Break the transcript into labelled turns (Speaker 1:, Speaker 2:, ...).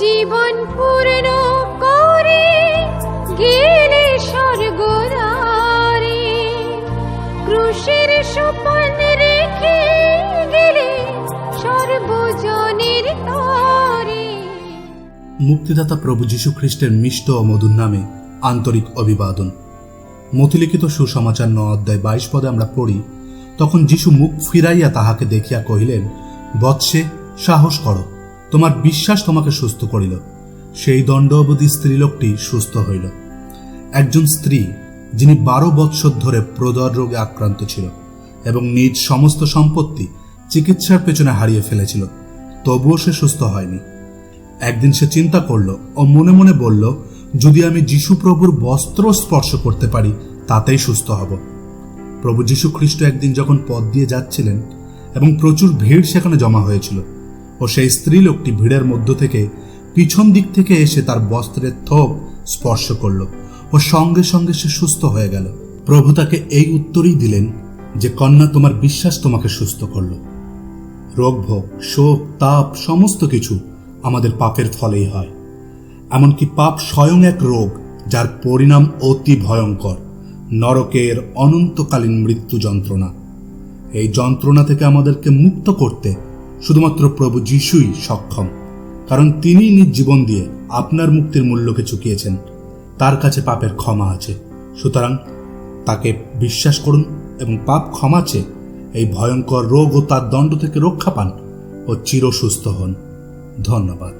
Speaker 1: জীবন পূর্ণ করে গেলে স্বর্গরারে রেখে গেলে সর্বজনের তরে।
Speaker 2: মুক্তিদাতা প্রভু যীশু খ্রিস্টের মিষ্ট ও মধুর নামে আন্তরিক অভিবাদন। মতিলিখিত সুসমাচার ন অধ্যায় বাইশ পদে আমরা পড়ি, তখন যীশু মুখ ফিরাইয়া তাহাকে দেখিয়া কহিলেন, বৎসে, সাহস করো। তোমার বিশ্বাস তোমাকে সুস্থ করিল। সেই দণ্ড অবধি স্ত্রীলোকটি সুস্থ হইল। একজন স্ত্রী, যিনি বারো বৎসর ধরে প্রদর রোগে আক্রান্ত ছিল এবং নিজ সমস্ত সম্পত্তি চিকিৎসার পেছনে হারিয়ে ফেলেছিল, তবুও সে সুস্থ হয়নি। একদিন সে চিন্তা করল ও মনে মনে বলল, যদি আমি যীশু প্রভুর বস্ত্র স্পর্শ করতে পারি, তাতেই সুস্থ হব। প্রভু যীশু খ্রিস্ট একদিন যখন পথ দিয়ে যাচ্ছিলেন এবং প্রচুর ভিড় সেখানে জমা হয়েছিল ও সেই স্ত্রী লোকটি ভিড়ের মধ্য থেকে পিছন দিক থেকে এসে তার বস্ত্রের থোপ স্পর্শ করল ও সঙ্গে সঙ্গে সে সুস্থ হয়ে গেল। প্রভু তাকে এই উত্তরই দিলেন যে, কন্যা, তোমার বিশ্বাস তোমাকে সুস্থ করল। রোগ, ভোগ, শোক, তাপ সমস্ত কিছু আমাদের পাপের ফলেই হয়। এমনকি পাপ স্বয়ং এক রোগ, যার পরিণাম অতি ভয়ঙ্কর, নরকের অনন্তকালীন মৃত্যু যন্ত্রণা। এই যন্ত্রণা থেকে আমাদেরকে মুক্ত করতে শুধুমাত্র প্রভু যিশুই সক্ষম, কারণ তিনি নিজ জীবন দিয়ে আপনার মুক্তির মূল্যকে চুকিয়েছেন। তার কাছে পাপের ক্ষমা আছে। সুতরাং তাকে বিশ্বাস করুন এবং পাপ ক্ষমা চেয়ে এই ভয়ঙ্কর রোগ ও তার দণ্ড থেকে রক্ষা পান ও চির সুস্থ হন। ধন্যবাদ।